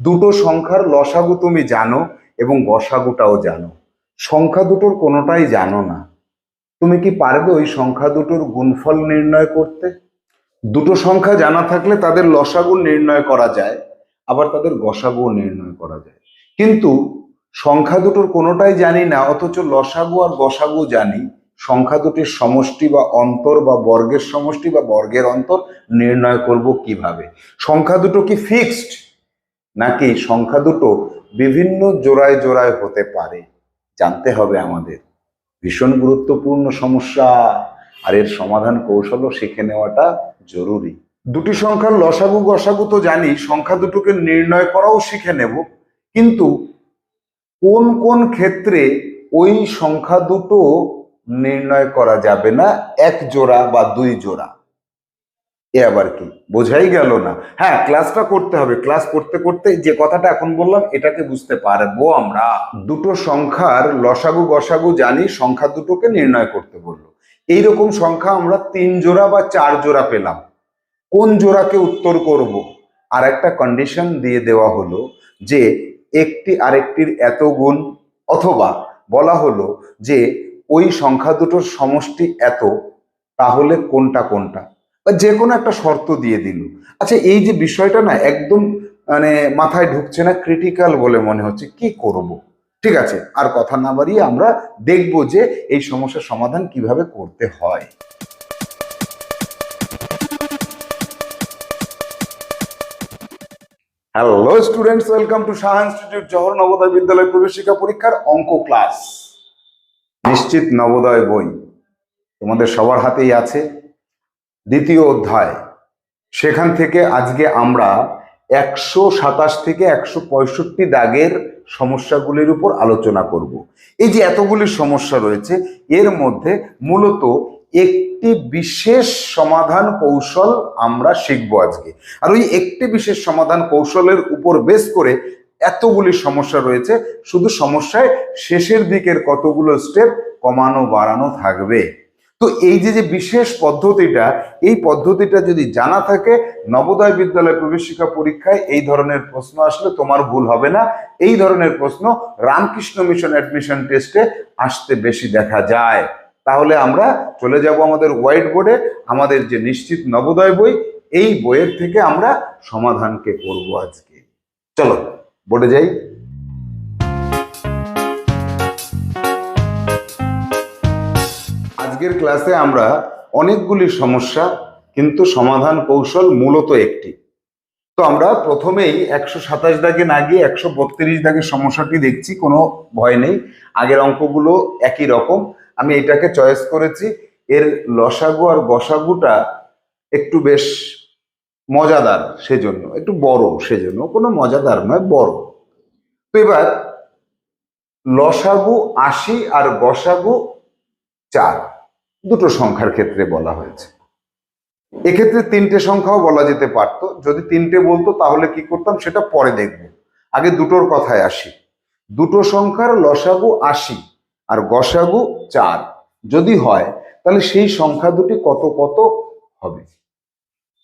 দুটো সংখ্যার লসাগু তুমি জানো এবং গসাগুটাও জানো। সংখ্যা দুটোর কোনোটাই জানো না। তুমি কি পারবে ওই সংখ্যা দুটোর গুণফল নির্ণয় করতে? দুটো সংখ্যা জানা থাকলে তাদের লসাগু নির্ণয় করা যায়, আবার তাদের গসাগু নির্ণয় করা যায়। কিন্তু সংখ্যা দুটোর কোনোটাই জানি না, অথচ লসাগু আর গসাগু জানি। সংখ্যা দুটির সমষ্টি বা অন্তর বা বর্গের সমষ্টি বা বর্গের অন্তর নির্ণয় করব কীভাবে? সংখ্যা দুটো কি ফিক্সড নাকি সংখ্যা দুটো বিভিন্ন জোড়ায় জোড়ায় হতে পারে? জানতে হবে আমাদের। ভীষণ গুরুত্বপূর্ণ সমস্যা, আর এর সমাধান কৌশলও শিখে নেওয়াটা জরুরি। দুটি সংখ্যার লসাগু গসাগু তো জানি, সংখ্যা দুটোকে নির্ণয় করাও শিখে নেব। কিন্তু কোন কোন ক্ষেত্রে ওই সংখ্যা দুটো নির্ণয় করা যাবে না, এক জোড়া বা দুই জোড়া? এ আবার কি? বোঝাই গেল না। হ্যাঁ ক্লাসটা করতে হবে। ক্লাস করতে করতে যে কথাটা এখন বললাম, এটাকে বুঝতে পারব আমরা। দুটো সংখ্যার লসাগু গসাগু জানি, সংখ্যা দুটোকে নির্ণয় করতে বলল। এইরকম সংখ্যা আমরা তিন জোড়া বা চার জোড়া পেলাম। কোন জোড়াকে উত্তর করব? আর একটা কন্ডিশন দিয়ে দেওয়া হলো যে একটি আরেকটির এত গুণ, অথবা বলা হলো যে ওই সংখ্যা দুটোর সমষ্টি এত, তাহলে কোনটা কোনটা? বা যে কোনো একটা শর্ত দিয়ে দিল। আচ্ছা এই যে বিষয়টা না একদম মানে মাথায় ঢুকছে না ক্রিটিক্যাল বলে মনে হচ্ছে, কি করব? ঠিক আছে, আর কথা না বাড়িয়ে আমরা দেখব যে এই সমস্যার সমাধান কীভাবে করতে হয়। Hello students welcome to Shah institute Jawahar Navodaya Vidyalaya প্রবেশিকা পরীক্ষার অঙ্ক ক্লাস নিশ্চিত নবোদয় বই তোমাদের সবার হাতেই আছে। দ্বিতীয় অধ্যায়। সেখান থেকে আজকে আমরা একশো সাতাশ থেকে একশো পঁয়ষট্টি দাগের সমস্যাগুলির উপর আলোচনা করব। এই যে এতগুলি সমস্যা রয়েছে, এর মধ্যে মূলত একটি বিশেষ সমাধান কৌশল আমরা শিখব আজকে। আর ওই একটি বিশেষ সমাধান কৌশলের উপর বেস করে এতগুলি সমস্যা রয়েছে, শুধু সমস্যায় শেষের দিকের কতগুলো স্টেপ কমানো বাড়ানো থাকবে? তো এই যে যে বিশেষ পদ্ধতিটা, এই পদ্ধতিটা যদি জানা থাকে, নবোদয় বিদ্যালয় প্রবেশিকা পরীক্ষায় এই ধরনের প্রশ্ন আসলে তোমার ভুল হবে না। এই ধরনের প্রশ্ন রামকৃষ্ণ মিশন অ্যাডমিশন টেস্টে আসতে বেশি দেখা যায়। তাহলে আমরা চলে যাব আমাদের হোয়াইট বোর্ডে আমাদের যে নিশ্চিত নবোদয় বই, এই বইয়ের থেকে আমরা সমাধানকে করব আজকে। চলো, বোর্ডে যাই। আজকের ক্লাসে আমরা অনেকগুলি সমস্যা, কিন্তু সমাধান কৌশল মূলত একটি। তো আমরা প্রথমেই একশো সাতাশ দাগে না গিয়ে একশো বত্রিশ দাগের সমস্যাটি দেখছি, কোনো ভয় নেই। আগের অঙ্কগুলো একই রকম। আমি এটাকে চয়েস করেছি। এর লসাগু আর গসাগুটা একটু বেশ মজাদার সেজন্য, একটু বড় সেজন্য, কোনো মজাদার নয়, বড়। তো এবার লসাগু আশি আর গসাগু চার। দুটো সংখ্যার ক্ষেত্রে বলা হয়েছে। এক্ষেত্রে তিনটে সংখ্যাও বলা যেতে পারত। যদি তিনটে বলতো তাহলে কি করতাম, সেটা পরে দেখব। আগে দুটোর কথায় আসি। দুটো সংখ্যার লসাগু আশি আর গসাগু চার। যদি হয়, তাহলে সেই সংখ্যা দুটি কত কত হবে?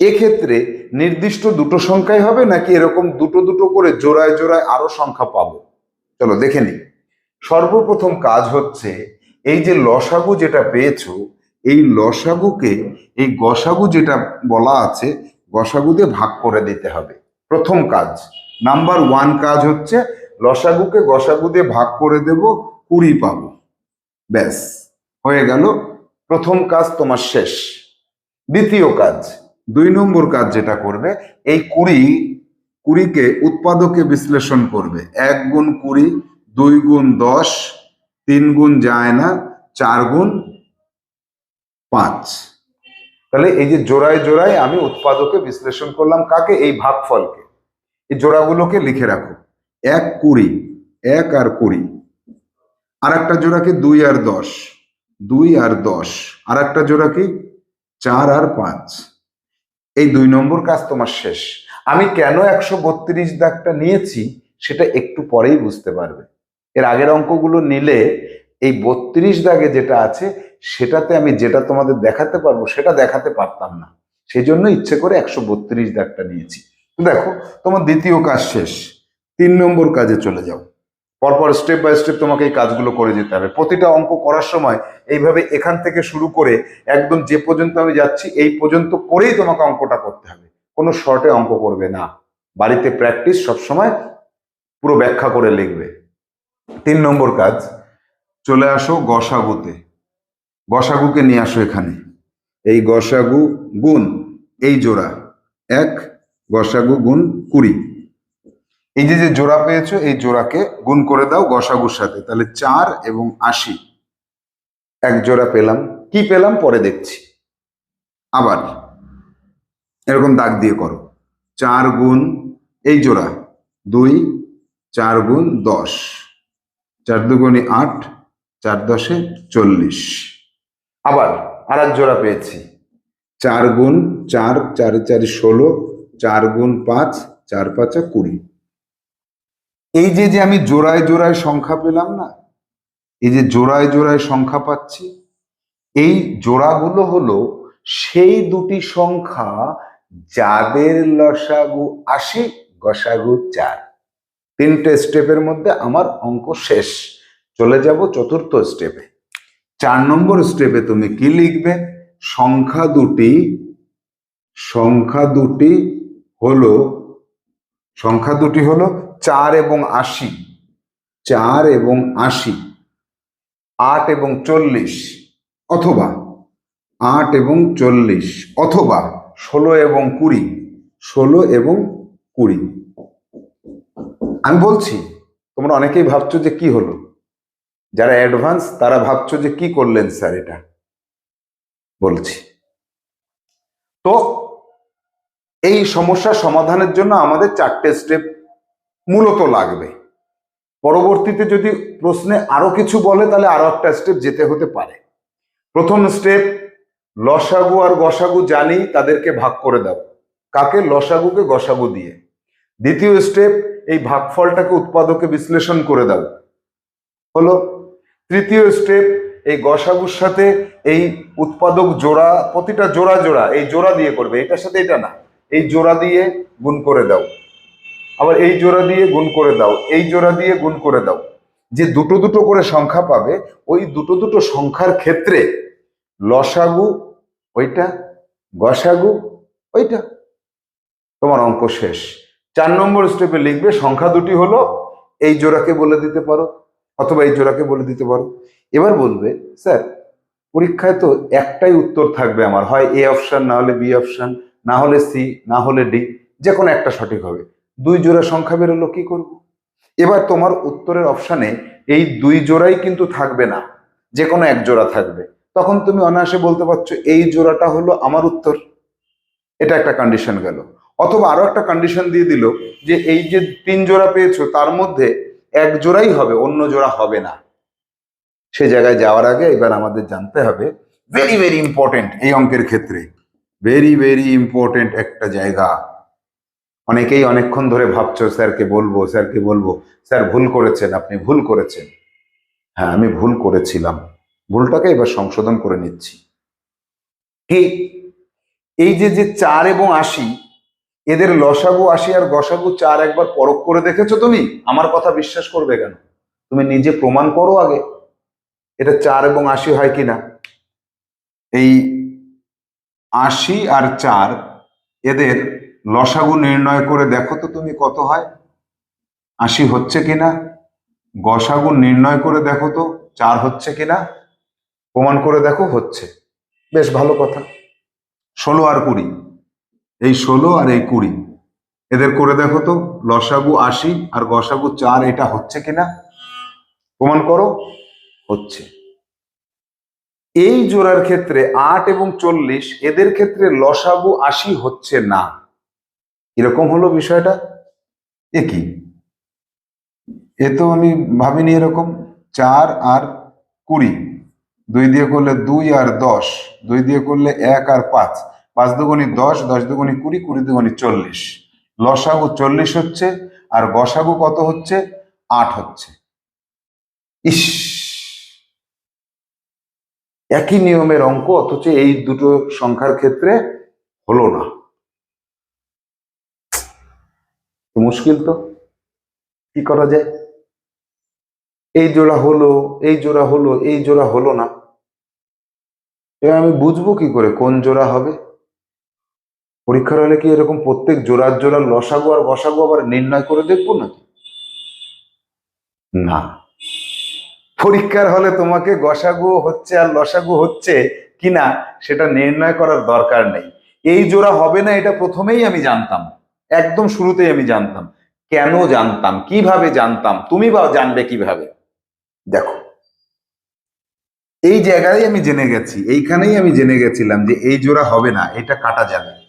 এক্ষেত্রে নির্দিষ্ট দুটো সংখ্যাই হবে নাকি এরকম দুটো দুটো করে জোড়ায় জোড়ায় আরও সংখ্যা পাবো? চলো দেখে নিই। সর্বপ্রথম কাজ হচ্ছে এই যে লসাগু যেটা পেয়েছ, এই লসাগুকে, এই গসাগু যেটা বলা আছে গসাগু দিয়ে ভাগ করে দিতে হবে। প্রথম কাজ, নাম্বার ওয়ান কাজ হচ্ছে লসাগুকে গসাগু দিয়ে ভাগ করে দেব, কুড়ি পাবো। ব্যাস, হয়ে গেল। প্রথম কাজ তোমার শেষ। দ্বিতীয় কাজ, দুই নম্বর কাজ যেটা করবে, এই কুড়ি, কুড়িকে উৎপাদকে বিশ্লেষণ করবে। এক গুণ কুড়ি, দুই গুণ দশ তিন গুণ যায় না, চার গুণ পাঁচ। তাহলে এই যে জোড়ায় জোড়ায় আমি উৎপাদকে বিশ্লেষণ করলাম কাকে? এই ভাগফলকে। এই জোড়াগুলোকে লিখে রাখো। এক কুড়ি, এক আর কুড়ি। আর একটা জোড়া কি দুই আর দশ, দুই আর দশ। আর একটা জোড়া কি? চার আর পাঁচ। এই দুই নম্বর কাজ তোমার শেষ। আমি কেন একশো বত্রিশ দাগটা নিয়েছি সেটা একটু পরেই বুঝতে পারবে। এর আগের অঙ্কগুলো নিলে এই বত্রিশ দাগে যেটা আছে, সেটাতে আমি যেটা তোমাদের দেখাতে পারব, সেটা দেখাতে পারতাম না। সেই জন্য ইচ্ছে করে একশো বত্রিশ দাগটা নিয়েছি। দেখো, তোমার দ্বিতীয় কাজ শেষ। তিন নম্বর কাজে চলে যাও। পরপর স্টেপ বাই স্টেপ তোমাকে এই কাজগুলো করে যেতে হবে। প্রতিটা অঙ্ক করার সময় এইভাবে এখান থেকে শুরু করে একদম যে পর্যন্ত আমি যাচ্ছি, এই পর্যন্ত করেই তোমাকে অঙ্কটা করতে হবে। কোনো শর্টে অঙ্ক করবে না। বাড়িতে প্র্যাকটিস সবসময় পুরো ব্যাখ্যা করে লিখবে। তিন নম্বর কাজ, চলে আসো গসাগুতে। গসাগুকে নিয়ে আসো এখানে। এই গসাগু গুণ এই জোড়া। এক, গসাগু গুণ কুড়ি। এই যে যে জোড়া পেয়েছ, এই জোড়াকে গুণ করে দাও গসাগুর সাথে। তাহলে চার এবং আশি। এক জোড়া পেলাম। কি পেলাম? পরে দেখছি। আবার। এরকম দাগ দিয়ে করো। চার গুণ এই জোড়া। দুই, চার গুণ দশ। চার দুগুণে আট চার দশে চল্লিশ। আবার আর এক জোড়া পেয়েছি। চার গুণ চার চার চারি ষোলো চার গুণ পাঁচ চার পাঁচা কুড়ি। এই যে যে আমি জোড়ায় জোড়ায় সংখ্যা পেলাম না এই যে জোড়ায় জোড়ায় সংখ্যা পাচ্ছি এই জোড়াগুলো হলো সেই দুটি সংখ্যা যাদের লসাগু আশি গসাগু চার। তিনটে স্টেপের মধ্যে আমার অঙ্ক শেষ। চলে যাব চতুর্থ স্টেপে। চার নম্বর স্টেপে তুমি কি লিখবে? সংখ্যা দুটি সংখ্যা দুটি হলো, সংখ্যা দুটি হলো চার এবং আশি। চার এবং আশি, আট এবং চল্লিশ, অথবা আট এবং চল্লিশ, অথবা ষোলো এবং কুড়ি, ষোলো এবং কুড়ি। আমি বলছি, তোমরা অনেকেই ভাবছ যে কি হলো? যারা অ্যাডভান্স তারা ভাবছ যে কি করলেন স্যার এটা? বলছি। তো, এই সমস্যা সমাধানের জন্য আমাদের চারটে স্টেপ মূলত লাগবে। পরবর্তীতে যদি প্রশ্নে আরও কিছু বলে, তাহলে আরও একটা স্টেপ যেতে হতে পারে। প্রথম স্টেপ লসাগু আর গসাগু জানি, তাদেরকে ভাগ করে দাও। কাকে? লসাগুকে গসাগু দিয়ে। দ্বিতীয় স্টেপ এই ভাগফলটাকে উৎপাদকে বিশ্লেষণ করে দাও। হলো, তৃতীয় স্টেপ এই গসাগুর সাথে এই উৎপাদক জোড়া, প্রতিটা জোড়া জোড়া, এই জোড়া দিয়ে করবে, এটার সাথে এটা না, এই জোড়া দিয়ে গুণ করে দাও। আবার এই জোড়া দিয়ে গুণ করে দাও, এই জোড়া দিয়ে গুণ করে দাও। যে দুটো দুটো করে সংখ্যা পাবে, ওই দুটো দুটো সংখ্যার ক্ষেত্রে লসাগু ওইটা, গসাগু ওইটা। তোমার অঙ্ক শেষ। চার নম্বর স্টেপে লিখবে, সংখ্যা দুটি হলো, এই জোড়াকে বলে দিতে পারো, অথবা এই জোড়াকে বলে দিতে পারো। এবার বলবে, স্যার, পরীক্ষায় তো একটাই উত্তর থাকবে আমার, হয় এ অপশান না হলে বি অপশান না হলে সি না হলে ডি যে কোনো একটা সঠিক হবে। দুই জোড়া সংখ্যা বেরোলো, কি করব? এবার তোমার উত্তরের অপশানে এই দুই জোড়াই কিন্তু থাকবে না যে কোনো এক জোড়া থাকবে। তখন তুমি অনায়াসে বলতে পারছ, এই জোড়াটা হলো আমার উত্তর। এটা একটা কন্ডিশন গেল। অথবা আরও একটা কন্ডিশন দিয়ে দিল যে এই যে তিন জোড়া পেয়েছ, তার মধ্যে এক জোড়াই হবে, অন্য জোড়া হবে না। সে জায়গায় যাওয়ার আগে এবার আমাদের জানতে হবে ভেরি ভেরি ইম্পর্টেন্ট এই অঙ্কের ক্ষেত্রে। ভেরি ভেরি ইম্পর্টেন্ট একটা জায়গা। অনেকেই অনেকক্ষণ ধরে ভাবছ, স্যারকে বলব স্যারকে বলব, স্যার, ভুল করেছেন, আপনি ভুল করেছেন। হ্যাঁ আমি ভুল করেছিলাম। ভুলটাকে এবার সংশোধন করে নিচ্ছি। এই যে যে চার এবং আশি এদের লসাগু আশি আর গসাগু চার একবার পরখ করে দেখেছ তুমি? আমার কথা বিশ্বাস করবে কেন? তুমি নিজে প্রমাণ করো আগে। এটা চার এবং আশি হয় কিনা? এই আশি আর চার এদের লসাগু নির্ণয় করে দেখো তো তুমি কত হয়। আশি হচ্ছে কিনা? গসাগু নির্ণয় করে দেখো তো চার হচ্ছে কিনা? প্রমাণ করে দেখো হচ্ছে। বেশ ভালো কথা। ষোলো আর কুড়ি। এই ষোলো আর এই কুড়ি। এদের করে দেখো তো, লসাগু আশি আর গসাগু চার, এটা হচ্ছে কিনা? প্রমাণ করো, হচ্ছে। এই জোড়ার ক্ষেত্রে আট এবং চল্লিশ, এদের ক্ষেত্রে লসাগু আশি হচ্ছে না। এরকম হলো বিষয়টা? এ কি? এ তো আমি ভাবিনি এরকম। চার আর কুড়ি, দুই দিয়ে করলে দুই আর দশ, দুই দিয়ে করলে এক আর পাঁচ। পাঁচ দুগুণি দশ দশ দুগুণি কুড়ি কুড়ি দুগুণি চল্লিশ। লসাগু চল্লিশ হচ্ছে আর গসাগু কত হচ্ছে? আট হচ্ছে। ইস! একই নিয়মের অঙ্ক, অথচ এই দুটো সংখ্যার ক্ষেত্রে হলো না। মুশকিল তো। কি করা যায়? এই জোড়া হলো, এই জোড়া হলো, এই জোড়া হলো না। এবার আমি বুঝব কি করে কোন জোড়া হবে? পরীক্ষার হলে কি এরকম প্রত্যেক জোড়ার জোড়ার লসাগু আর গসাগু আবার নির্ণয় করে দেখব নাকি? না। পরীক্ষার হলে তোমাকে গসাগু হচ্ছে আর লসাগু হচ্ছে কিনা সেটা নির্ণয় করার দরকার নেই। এই জোড়া হবে না, এটা প্রথমেই আমি জানতাম। একদম শুরুতেই আমি জানতাম। কেন জানতাম? কীভাবে জানতাম? তুমি বা জানবে কীভাবে? দেখো। এই জায়গায় আমি জেনে গেছি, এইখানেই আমি জেনে গেছিলাম যে এই জোড়া হবে না, এটা কাটা যাবে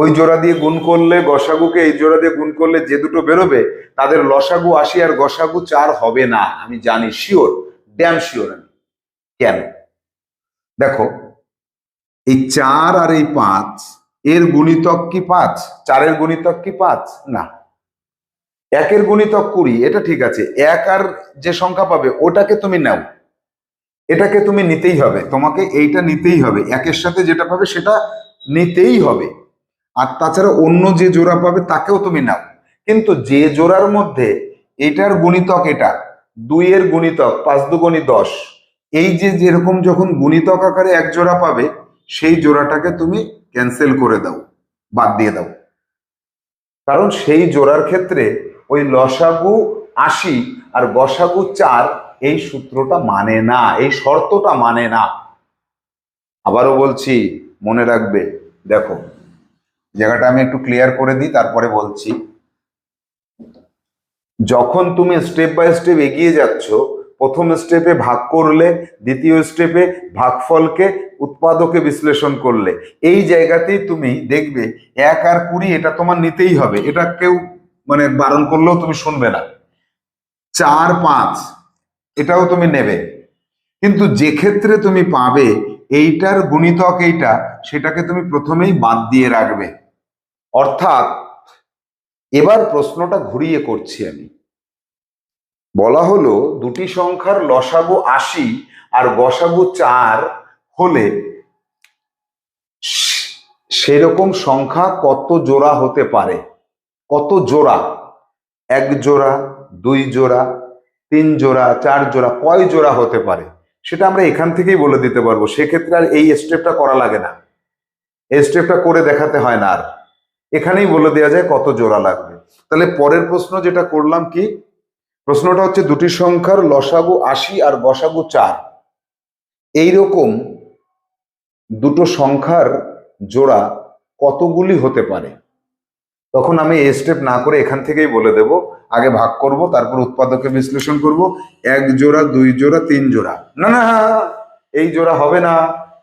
ওই জোড়া দিয়ে গুণ করলে গসাগুকে, এই জোড়া দিয়ে গুণ করলে যে দুটো বেরোবে, তাদের লসাগু আশি আর গসাগু চার হবে না। আমি জানি শিওর ড্যাম শিওর আমি। কেন? দেখো, এই চার আর এই পাঁচ, এর গুণিতক কি পাঁচ? চারের গুণিতক কি পাঁচ? না। একের গুণিতক কুড়ি, এটা ঠিক আছে। এক আর যে সংখ্যা পাবে, ওটাকে তুমি নাও। এটাকে তুমি নিতেই হবে। তোমাকে এইটা নিতেই হবে। একের সাথে যেটা পাবে, সেটা নিতেই হবে। আর তাছাড়া অন্য যে জোড়া পাবে তাকেও তুমি নাও। কিন্তু যে জোড়ার মধ্যে এটার গুণিতক এটা, দুইয়ের গুণিতক, পাঁচ দুগুণী দশ, এই যে যেরকম যখন গুণিতক আকারে এক জোড়া পাবে, সেই জোড়াটাকে তুমি ক্যান্সেল করে দাও, বাদ দিয়ে দাও। কারণ সেই জোড়ার ক্ষেত্রে ওই লসাগু আশি আর গসাগু চার এই সূত্রটা মানে না, এই শর্তটা মানে না। আবারও বলছি, মনে রাখবে, দেখো জায়গাটা আমি একটু ক্লিয়ার করে দিই, তারপরে বলছি। যখন তুমি স্টেপ বাই স্টেপ এগিয়ে যাচ্ছ, প্রথম স্টেপে ভাগ করলে, দ্বিতীয় স্টেপে ভাগফলকে, উৎপাদকে বিশ্লেষণ করলে। এই জায়গাতেই তুমি দেখবে এক আর কুড়ি, এটা তোমার নিতেই হবে। এটা কেউ মানে বারণ করলেও তুমি শুনবে না। চার, পাঁচ, এটাও তুমি নেবে। কিন্তু যে ক্ষেত্রে তুমি পাবে, এইটার গুণিতক এইটা, সেটাকে তুমি প্রথমেই বাদ দিয়ে রাখবে। অর্থাৎ এবার প্রশ্নটা ঘুরিয়ে করছি আমি। বলা হলো দুটি সংখ্যার লসাগু আশি আর গসাগু চার হলে সেরকম সংখ্যা কত জোড়া হতে পারে? কত জোড়া? এক জোড়া, দুই জোড়া, তিন জোড়া, চার জোড়া, কয় জোড়া হতে পারে? সেটা আমরা এখান থেকেই বলে দিতে পারব। সেক্ষেত্রে আর এই স্টেপটা করা লাগে না। এই স্টেপটা করে দেখাতে হয় না আর। এখানেই বলে দেওয়া যায় কত জোড়া লাগবে। তাহলে পরের প্রশ্ন যেটা করলাম কি? প্রশ্নটা হচ্ছে দুটি সংখ্যার লসাগু আশি আর গসাগু চার। এইরকম দুটো সংখ্যার জোড়া কতগুলি হতে পারে? তখন আমি এই স্টেপ না করে এখান থেকেই বলে দেব। আগে ভাগ করব, তারপর উৎপাদকে বিশ্লেষণ করব। এক জোড়া, দুই জোড়া, তিন জোড়া। না না এই জোড়া হবে না।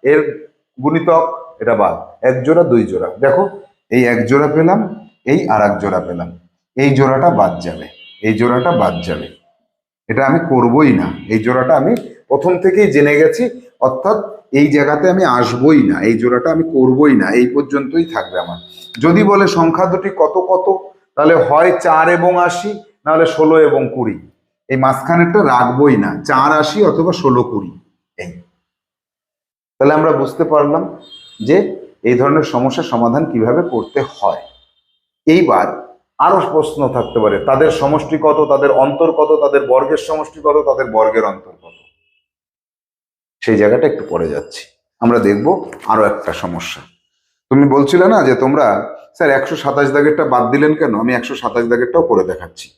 এর গুণিতক, এটা বাদ। এক জোড়া, দুই জোড়া। দেখো এই এক জোড়া পেলাম, এই আর এক জোড়া পেলাম। এই জোড়াটা বাদ যাবে, এই জোড়াটা বাদ যাবে। এটা আমি করবই না। এই জোড়াটা আমি প্রথম থেকেই জেনে গেছি, অর্থাৎ এই জায়গাতে আমি আসবই না, এই জোড়াটা আমি করবই না, এই পর্যন্তই থাকবে আমার। যদি বলে সংখ্যা দুটি কত কত, তাহলে হয় চার এবং আশি, নাহলে ষোলো এবং কুড়ি। এই মাঝখানেরটা রাখবই না, চার আশি অথবা ষোলো কুড়ি, এই। তাহলে আমরা বুঝতে পারলাম যে এই ধরনের সমস্যার সমাধান কীভাবে করতে হয়? এইবার আরও প্রশ্ন থাকতে পারে, তাদের সমষ্টি কত, তাদের অন্তর কত, তাদের বর্গের সমষ্টি কত, তাদের বর্গের অন্তর কত? সেই জায়গাটা একটু পরে যাচ্ছি। আমরা দেখব আরও একটা সমস্যা। তুমি বলছিলে না যে তোমরা, স্যার, একশো সাতাশ দাগেরটা বাদ দিলেন কেন? আমি একশো সাতাশ দাগেরটাও করে দেখাচ্ছি।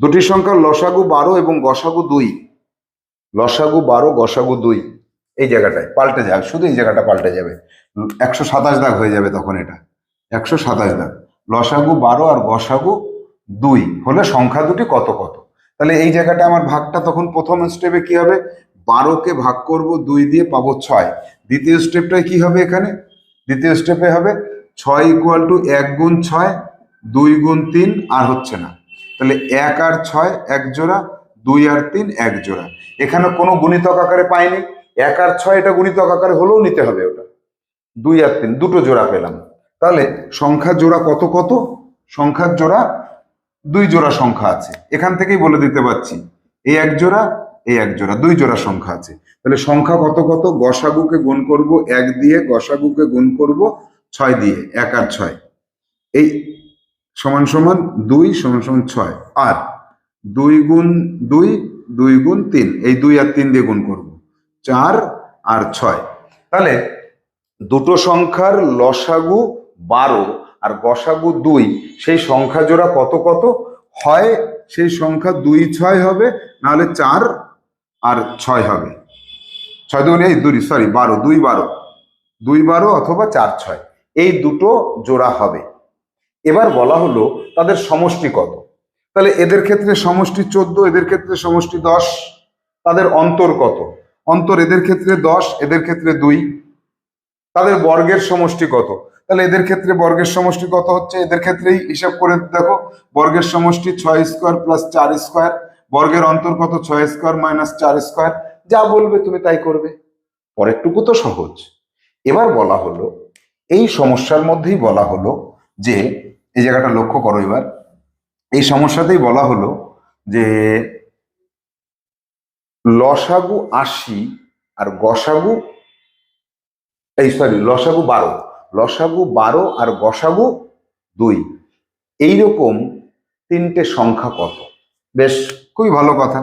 দুটি সংখ্যার লসাগু বারো এবং গসাগু দুই। লসাগু বারো, গসাগু দুই। এই জায়গাটায়, পাল্টে যাবে শুধু এই জায়গাটা পাল্টে যাবে। একশো সাতাশ দাগ হয়ে যাবে তখন এটা। একশো সাতাশ দাগ। লসাগু বারো আর গসাগু দুই। হলে সংখ্যা দুটি কত কত? তাহলে এই জায়গাটা আমার ভাগটা তখন প্রথম স্টেপে কি হবে? বারোকে ভাগ করব দুই দিয়ে পাবো ছয়। দ্বিতীয় স্টেপটায় কি হবে এখানে? দ্বিতীয় স্টেপে হবে ছয় ইকুয়াল টু এক গুণ ছয়, দুই গুণ তিন আর হচ্ছে না। তাহলে এক আর ছয় এক জোড়া, দুই আর তিন এক জোড়া। এখানে কোনো গুণিতক আকারে পাইনি। এক আর ছয় এটা গুণিতক আকারে হলেও নিতে হবে ওটা। দুই আর তিন, দুটো জোড়া পেলাম। তাহলে সংখ্যার জোড়া কত কত? সংখ্যার জোড়া দুই জোড়া সংখ্যা আছে। এখান থেকেই বলে দিতে পারছি। এই এক জোড়া এই এক জোড়া, দুই জোড়া সংখ্যা আছে। তাহলে সংখ্যা কত কত? গসাগুকে গুণ করব, এক দিয়ে গসাগুকে গুণ করব, ছয় দিয়ে, এক আর ছয়। এই সমান সমান দুই, সমান সমান ছয়। আর দুই গুণ দুই দুই গুণ তিন, এই দুই আর তিন দিয়ে গুণ করব। চার আর ছয়। তাহলে দুটো সংখ্যার লসাগু বারো আর গসাগু দুই, সেই সংখ্যা জোড়া কত কত? হয় সেই সংখ্যা দুই ছয় হবে, নাহলে চার আর ছয় হবে। ছয় দুগুণ এই দুই সরি বারো, দুই বারো। দুই বারো অথবা চার ছয়, এই দুটো জোড়া হবে। এবার বলা হলো তাদের সমষ্টি কত? তাহলে এদের ক্ষেত্রে সমষ্টি চোদ্দ, এদের ক্ষেত্রে সমষ্টি দশ, তাদের অন্তর কত? অন্তর এদের ক্ষেত্রে দশ, এদের ক্ষেত্রে দুই। তাদের বর্গের সমষ্টি কত? তাহলে এদের ক্ষেত্রে বর্গের সমষ্টি কত হচ্ছে? এদের ক্ষেত্রেই হিসাব করে দেখো, বর্গের সমষ্টি ছয় স্কোয়ার প্লাস চার স্কোয়ার, বর্গের অন্তর কত? ছয় স্কোয়ার মাইনাস চার স্কোয়ার। যা বলবে তুমি তাই করবে। পরেরটুকু তো সহজ। এবার বলা হলো, এই সমস্যার মধ্যেই বলা হলো যে, এই জায়গাটা লক্ষ্য করো এবার। এই সমস্যাতেই বলা হলো যে লসাগু আশি আর গসাগু, এই সরি লসাগু বারো। লসাগু বারো আর গসাগু দুই। এইরকম তিনটে সংখ্যা কত? বেশ, খুবই ভালো কথা।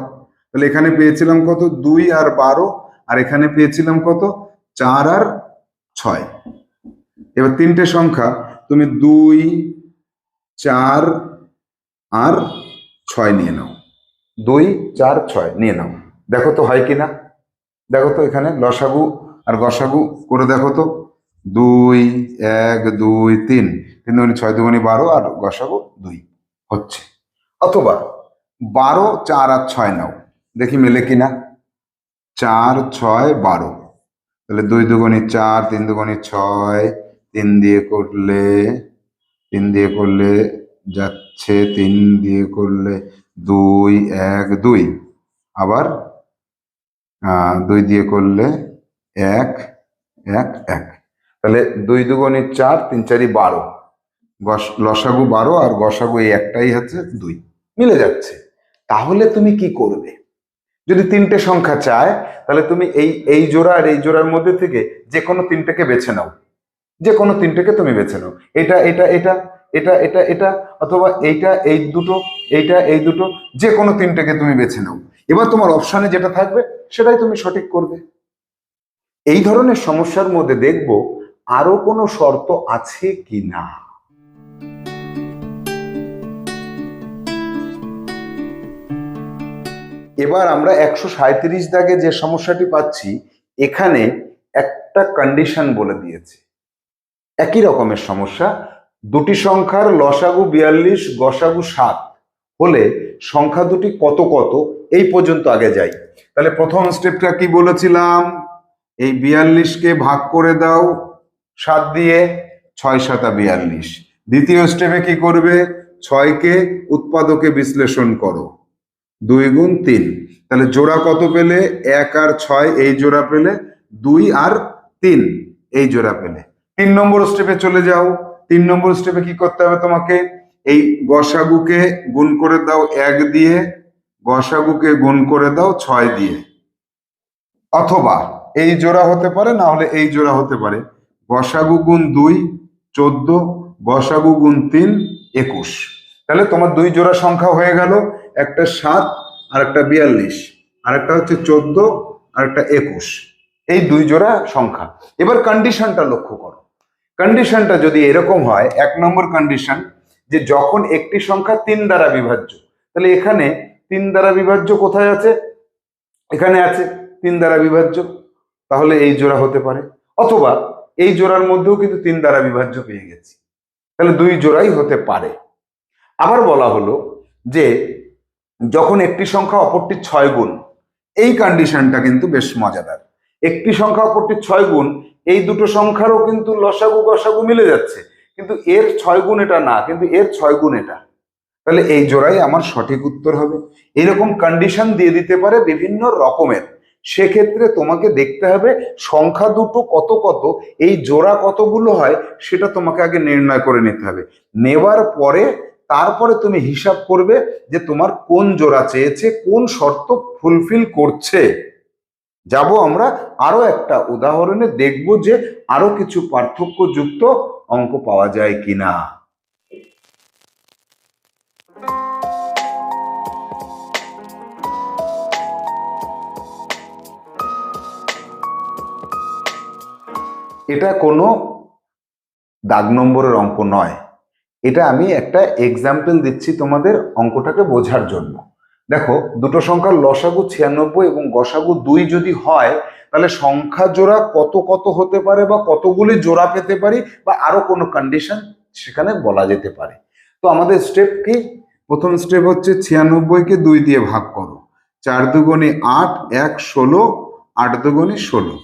তাহলে এখানে পেয়েছিলাম কত? দুই আর বারো, আর এখানে পেয়েছিলাম কত? চার আর ছয়। এবার তিনটে সংখ্যা, তুমি দুই, চার আর ছয় নিয়ে নাও। দুই, চার, ছয়, নিয়ে নাও। দেখো তো হয় কিনা? দেখো তো এখানে লসাগু আর গসাগু করে দেখো তো। দুই, এক, দুই, তিন। তিন দুগুনি ছয় দুগুনি বারো আর গসাগু দুই হচ্ছে। অথবা বারো, চার আর ছয় নাও। দেখি মেলে কিনা। চার, ছয়, বারো। তাহলে দুই দুগুনি চার, তিন দুগুনি ছয়, তিন দিয়ে করলে, তিন দিয়ে করলে যাচ্ছে, তিন দিয়ে করলে দুই, এক, দুই। আবার দুই দিয়ে করলে এক এক এক। তাহলে দুই দুগুণে চার, তিন চারি বারো। গস- লসাগু বারো আর গসাগু এই একটাই হচ্ছে দুই। মিলে যাচ্ছে। তাহলে তুমি কি করবে? যদি তিনটে সংখ্যা চায়, তাহলে তুমি এই এই জোড়া আর এই জোড়ার মধ্যে থেকে যে কোনো তিনটেকে বেছে নাও। যে কোনো তিনটেকে তুমি বেছে নাও। এটা এটা এটা এটা এটা এটা অথবা এইটা, এই দুটো, এইটা, এই দুটো যে কোনো তিনটেকে তুমি বেছে নাও। এবার তোমার অপশানে যেটা থাকবে সেটাই তুমি সঠিক করবে। এই ধরনের সমস্যার মধ্যে দেখব আরও কোনো শর্ত আছে কি না। এবার আমরা একশো সাঁত্রিশ দাগে যে সমস্যাটি পাচ্ছি, এখানে একটা কন্ডিশন বলে দিয়েছে। একই রকমের সমস্যা, দুটি সংখ্যার লসাগু বিয়াল্লিশ, গসাগু সাত হলে সংখ্যা দুটি কত কত, এই পর্যন্ত আগে যাই। তাহলে প্রথম স্টেপটা কি বলেছিলাম? এই বিয়াল্লিশকে ভাগ করে দাও, সাত দিয়ে ছয় সাতা বিয়াল্লিশ। দ্বিতীয় স্টেপে কি করবে? ছয়কে উৎপাদকে বিশ্লেষণ করো। দুই গুণ তিন। তাহলে জোড়া কত পেলে? এক আর ছয়, এই জোড়া পেলে দুই আর তিন, এই জোড়া পেলে। তিন নম্বর স্টেপে চলে যাও। তিন নম্বর স্টেপে কি করতে হবে তোমাকে? এই গসাগুকে গুণ করে দাও এক দিয়ে, গসাগুকে গুণ করে দাও ছয় দিয়ে। অথবা এই জোড়া হতে পারে, না হলে এই জোড়া হতে পারে। গসাগু গুণ দুই, চোদ্দ, গসাগু গুণ তিন, একুশ। তাহলে তোমার দুই জোড়া সংখ্যা হয়ে গেল, একটা সাত, আর একটা বিয়াল্লিশ। আর একটা হচ্ছে চোদ্দ আর একটা একুশ। এই দুই জোড়া সংখ্যা। এবার কন্ডিশনটা লক্ষ্য করো। কন্ডিশনটা যদি এরকম হয়, এক নম্বর কন্ডিশন যে যখন একটি সংখ্যা তিন দ্বারা বিভাজ্য, তাহলে এখানে তিন দ্বারা বিভাজ্য কোথায় আছে? এখানে আছে তিন দ্বারা বিভাজ্য, তাহলে এই জোড়া হতে পারে। অথবা এই জোড়ার মধ্যেও কিন্তু তিন দ্বারা বিভাজ্য পেয়ে গেছি। তাহলে দুই জোড়াই হতে পারে। আবার বলা হলো যে যখন একটি সংখ্যা অপরটির ছয় গুণ, এই কন্ডিশনটা কিন্তু বেশ মজাদার। একটি সংখ্যা অপরটির ছয় গুণ, এই দুটো সংখ্যারও কিন্তু লসাগু গসাগু মিলে যাচ্ছে। কিন্তু এর ছয় গুণ এটা না, কিন্তু এর ছয় গুণ এটা। তাহলে এই জোড়াই আমার সঠিক উত্তর হবে। এরকম কন্ডিশন দিয়ে দিতে পারে বিভিন্ন রকমের। সেক্ষেত্রে তোমাকে দেখতে হবে সংখ্যা দুটো কত কত, এই জোড়া কতগুলো হয় সেটা তোমাকে আগে নির্ণয় করে নিতে হবে। নেবার পরে তারপরে তুমি হিসাব করবে যে তোমার কোন জোড়া চেয়েছে, কোন শর্ত ফুলফিল করছে। যাব আমরা আরও একটা উদাহরণে, দেখব যে আরও কিছু পার্থক্যযুক্ত অঙ্ক পাওয়া যায় কিনা? এটা কোনো দাগ নম্বরের অঙ্ক নয়। এটা আমি একটা এক্সাম্পল দিচ্ছি তোমাদের অঙ্কটাকে বোঝার জন্য। দেখো, দুটো সংখ্যার লসাগু ছিয়ানব্বই এবং গসাগু দুই যদি হয় তাহলে সংখ্যা জোড়া কত কত হতে পারে বা কতগুলি জোড়া পেতে পারি বা আরও কোনো কন্ডিশন সেখানে বলা যেতে পারে। তো আমাদের স্টেপ কি? প্রথম স্টেপ হচ্ছে ছিয়ানব্বইকে দুই দিয়ে ভাগ করো। চার দুগুণে আট, এক, ষোলো, আট দুগুণে ষোলো।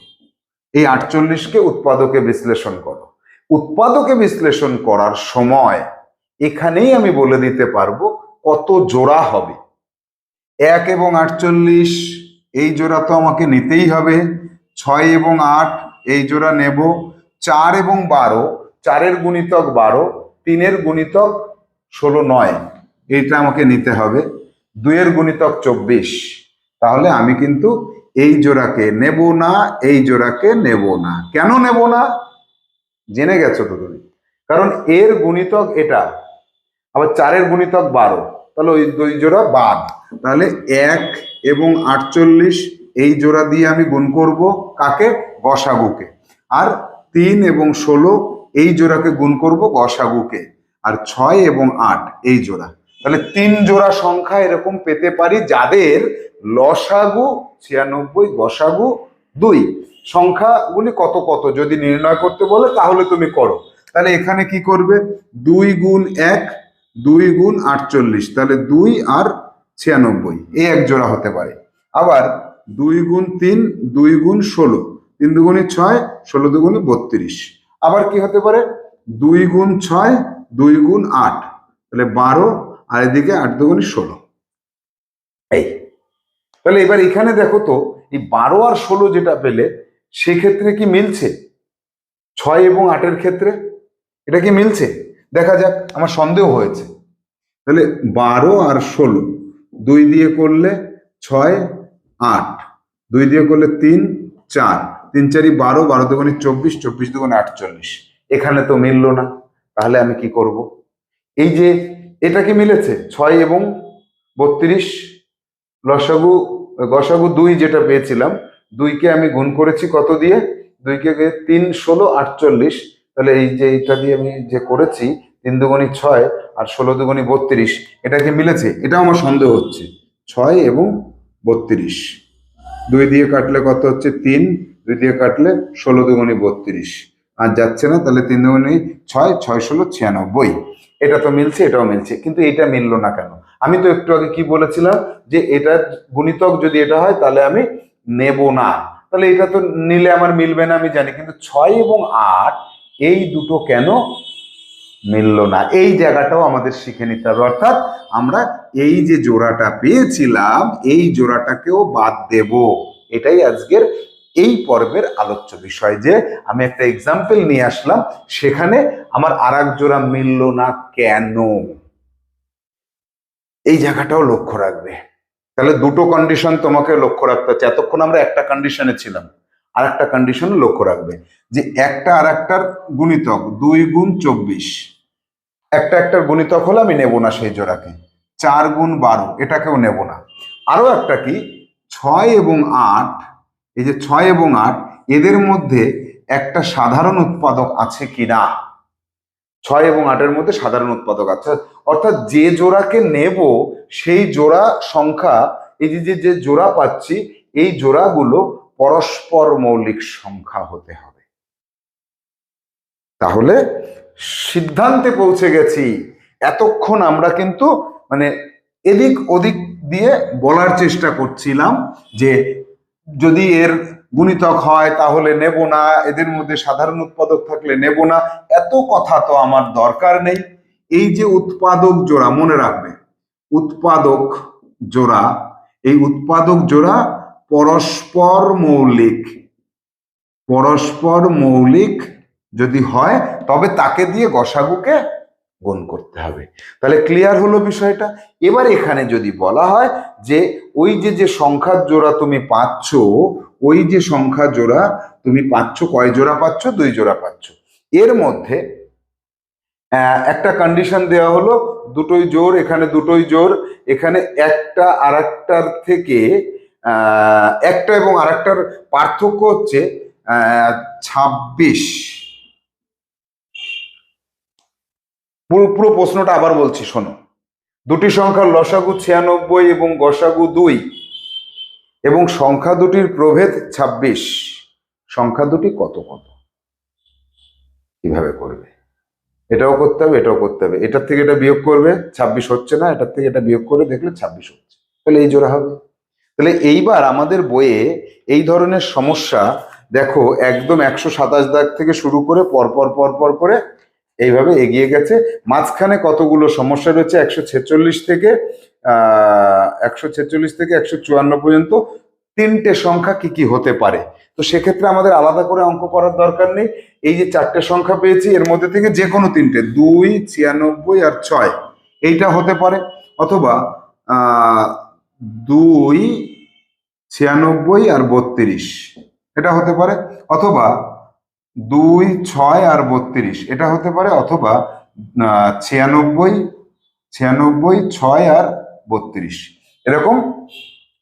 এই আটচল্লিশকে উৎপাদকে বিশ্লেষণ করো। উৎপাদকে বিশ্লেষণ করার সময় এখানেই আমি বলে দিতে পারব কত জোড়া হবে। এক এবং আটচল্লিশ এই জোড়া তো আমাকে নিতেই হবে। ছয় এবং আট এই জোড়া নেব। চার এবং বারো, চারের গুণিতক বারো, তিনের গুণিতক ষোলো নয়, এইটা আমাকে নিতে হবে। দুইয়ের গুণিতক চব্বিশ, তাহলে আমি কিন্তু এই জোড়াকে নেব না, এই জোড়াকে নেব না। কেন নেব না? জেনে গেছো তো তুমি। কারণ এর গুণিতক এটা, আবার চারের গুণিতক বারো তাহলে ওই দুই জোড়া বাদ। তাহলে এক এবং আটচল্লিশ, এই জোড়া দিয়ে আমি গুণ করব কাকে? গসাগুকে। আর তিন এবং ষোলো, এই জোড়াকে গুণ করব গসাগুকে। আর ছয় এবং আট, এই জোড়া। তাহলে তিন জোড়া সংখ্যা এরকম পেতে পারি যাদের লসাগু ছিয়ানব্বই, গসাগু দুই। সংখ্যাগুলি কত কত, যদি নির্ণয় করতে বলে তাহলে তুমি করো। তাহলে এখানে কি করবে? দুই গুণ এক দুই গুণ আটচল্লিশ, তাহলে দুই আর ছিয়ানব্বই এই এক জোড়া হতে পারে। আবার দুই গুণ তিন, দুই গুণ ষোলো, তিন দুগুণে ছয়, ষোলো দুগুণে বত্রিশ। আবার কি হতে পারে? দুই গুণ ছয়, দুই গুণ আট, তাহলে বারো, আর এদিকে আট দুগুণে ষোলো। এই, তাহলে এবার এখানে দেখো তো, এই বারো আর ষোলো যেটা পেলে, সেক্ষেত্রে কি মিলছে? ছয় এবং আটের ক্ষেত্রে, এটা কি মিলছে? দেখা যাক, আমার সন্দেহ হয়েছে। তাহলে বারো আর ষোলো, দুই দিয়ে করলে ছয়, আট। দুই দিয়ে করলে তিন, চার। তিন চারি বারো বারো দুগুণে চব্বিশ চব্বিশ দুগুণে আটচল্লিশ। এখানে তো মিললো না। তাহলে আমি কি করব? এই যে এটা কি মিলেছে? ছয় এবং বত্রিশ, লসাগু গসাগু দুই যেটা পেয়েছিলাম, দুইকে আমি গুণ করেছি কত দিয়ে? দুইকে তিন, ষোলো, আটচল্লিশ। তাহলে এই যে এটা দিয়ে আমি যে করেছি, তিন দুগুণি ছয় আর ষোলো দুগুণি বত্রিশ, এটা কি মিলেছে? এটাও আমার সন্দেহ হচ্ছে। ছয় এবং বত্রিশ। দুই দিয়ে কাটলে কত হচ্ছে? তিন। দুই দিয়ে কাটলে ষোলো দুগুণি বত্রিশ। আর যাচ্ছে না, তাহলে তিন দুগুণি ছয় ছয় ষোলো ছিয়ানব্বই। এটা তো মিলছে, এটাও মিলছে, কিন্তু এটা মিললো না কেন? আমি তো একটু আগে কি বলেছিলাম যে এটা গুণিতক যদি এটা হয়, তাহলে আমি নেব না। তাহলে এটা তো নিলে আমার মিলবে না, আমি জানি। কিন্তু ছয় এবং আট এই দুটো কেন মিলল না? এই জায়গাটাও আমাদের শিখে নিতে হবে। অর্থাৎ আমরা এই যে জোড়াটা পেয়েছিলাম, এই জোড়াটাকেও বাদ দেব। এটাই আজকের এই পর্বের আলোচ্য বিষয় যে আমি একটা এক্সাম্পল নিয়ে আসলাম। সেখানে আমার আর জোড়া মিলল না কেন? এই জায়গাটাও লক্ষ্য রাখবে। তাহলে দুটো কন্ডিশন তোমাকে লক্ষ্য রাখতে হচ্ছে। এতক্ষণ আমরা একটা কন্ডিশনে ছিলাম। আর একটা কন্ডিশন লক্ষ্য রাখবে, যে একটা আর একটার গুণিতক দুই গুণ চব্বিশ। একটা একটার গুণিতক হলে আমি নেব না সেই জোড়াকে। চার গুণ বারো, এটাকেও নেব না। আরও একটা কি? ছয় এবং আট, এই যে ছয় এবং আট, এদের মধ্যে একটা সাধারণ উৎপাদক আছে কি না ছয় এবং আটের মধ্যে সাধারণ উৎপাদক আছে। অর্থাৎ যে জোড়াকে নেব, সেই জোড়া সংখ্যা, এই যে যে- যে জোড়া পাচ্ছি, এই জোড়াগুলো পরস্পর মৌলিক সংখ্যা হতে হবে। তাহলে সিদ্ধান্তে পৌঁছে গেছি। এতক্ষণ আমরা কিন্তু মানে এদিক ওদিক দিয়ে বলার চেষ্টা করছিলাম যে যদি এর গুণিতক হয় তাহলে নেব না, এদের মধ্যে সাধারণ উৎপাদক থাকলে নেব না, এত কথা তো আমার দরকার নেই। এই যে উৎপাদক জোড়া, মনে রাখবে, উৎপাদক জোড়া, এই উৎপাদক জোড়া পরস্পর মৌলিক। পরস্পর মৌলিক যদি হয়, তবে তাকে দিয়ে গসাগুকে গুণ করতে হবে। তাহলে ক্লিয়ার হলো বিষয়টা? এবার এখানে যদি বলা হয় যে, ওই যে যে সংখ্যার জোড়া তুমি পাচ্ছ, ওই যে সংখ্যা জোড়া তুমি পাচ্ছ, কয় জোড়া পাচ্ছ? দুই জোড়া পাচ্ছ। এর মধ্যে একটা কন্ডিশন দেওয়া হলো, দুটোই জোর এখানে দুটোই জোর এখানে একটা আর থেকে একটা এবং আরেকটার পার্থক্য হচ্ছে ছাব্বিশ। পুরো পুরো প্রশ্নটা আবার বলছি, শোনো। দুটি সংখ্যার লসাগু ছিয়ানব্বই এবং গসাগু দুই, এবং সংখ্যা দুটির প্রভেদ ছাব্বিশ। সংখ্যা দুটি কত কত? কীভাবে করবে? এটাও করতে হবে, এটাও করতে হবে। এটার থেকে এটা বিয়োগ করবে, ছাব্বিশ হচ্ছে না, এটার থেকে এটা বিয়োগ করে দেখলে ছাব্বিশ হচ্ছে। তাহলে এই জোড়া হবে। তাহলে এইবার আমাদের বইয়ে এই ধরনের সমস্যা, দেখো একদম একশো সাতাশ দাগ থেকে শুরু করে পরপর পরপর করে এইভাবে এগিয়ে গেছে। মাঝখানে কতগুলো সমস্যা রয়েছে? একশো ছেচল্লিশ থেকে একশো ছেচল্লিশ থেকে একশো চুয়ান্ন পর্যন্ত তিনটে সংখ্যা কি কি হতে পারে? তো সেক্ষেত্রে আমাদের আলাদা করে অঙ্ক করার দরকার নেই। এই যে চারটে সংখ্যা পেয়েছি, এর মধ্যে থেকে যে কোনো তিনটে, দুই, ছিয়ানব্বই আর ছয়, এইটা হতে পারে। অথবা দুই, ছিয়ানব্বই আর বত্রিশ। এটা হতে পারে অথবা দুই, ছয় আর বত্রিশ। এটা হতে পারে অথবা ছিয়ানব্বই ছিয়ানব্বই, ছয় আর বত্রিশ। এরকম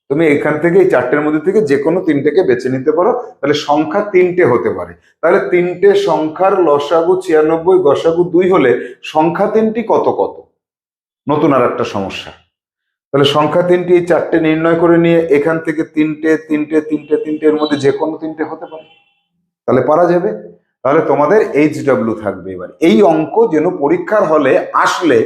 তুমি এখান থেকে এই চারটের মধ্যে থেকে যে কোনো তিনটেকে বেছে নিতে পারো। তাহলে সংখ্যা তিনটে হতে পারে। তাহলে তিনটে সংখ্যার লসাগু ছিয়ানব্বই, গসাগু দুই হলে সংখ্যা তিনটি কত কত? নতুন আর একটা সমস্যা। তাহলে সংখ্যা তিনটি, চারটে নির্ণয় করে নিয়ে এখান থেকে তিনটে তিনটে তিনটে তিনটে এর মধ্যে যে কোনো তিনটে হতে পারে। তাহলে পারা যাবে। তাহলে তোমাদের এইচ ডাব্লিউ থাকবে এবার। এই অঙ্ক যেন পরীক্ষার হলে আসলে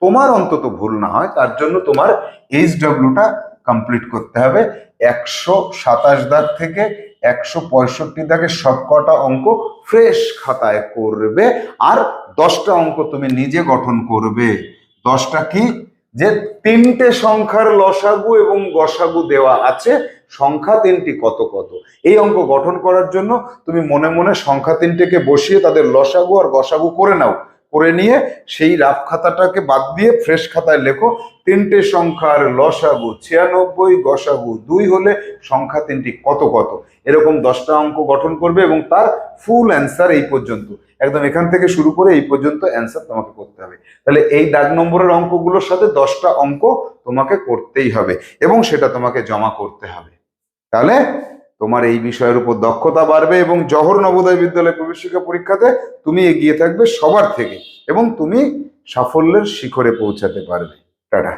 তোমার অন্তত ভুল না হয়, তার জন্য তোমার এইচ ডাব্লিউটা কমপ্লিট করতে হবে। একশো সাতাশ দাগ থেকে একশো পঁয়ষট্টি দাগের সবকটা অঙ্ক ফ্রেশ খাতায় করবে। আর দশটা অঙ্ক তুমি নিজে গঠন করবে। দশটা কি? যে তিনটে সংখ্যার লসাগু এবং গসাগু দেওয়া আছে, সংখ্যা তিনটি কত কত? এই অঙ্ক গঠন করার জন্য তুমি মনে মনে সংখ্যা তিনটেকে বসিয়ে তাদের লসাগু আর গসাগু করে নাও। করে নিয়ে সেই রাফ খাতাটাকে বাদ দিয়ে ফ্রেশ খাতায় লেখো, তিনটে সংখ্যার লসাগু ছিয়ানব্বই, গসাগু দুই হলে সংখ্যা তিনটি কত কত? এরকম দশটা অঙ্ক গঠন করবে এবং তার ফুল অ্যান্সার এই পর্যন্ত। একদম এখান থেকে শুরু করে এই পর্যন্ত অ্যান্সার তোমাকে করতে হবে। তাহলে এই দাগ নম্বরের অঙ্কগুলোর সাথে দশটা অঙ্ক তোমাকে করতেই হবে এবং সেটা তোমাকে জমা করতে হবে। তাহলে তোমার এই বিষয়ের উপর দক্ষতা বাড়বে এবং জহর নবোদয় বিদ্যালয় প্রবেশিকা পরীক্ষাতে তুমি এগিয়ে থাকবে সবার থেকে এবং তুমি সাফল্যের শিখরে পৌঁছাতে পারবে। টাটা।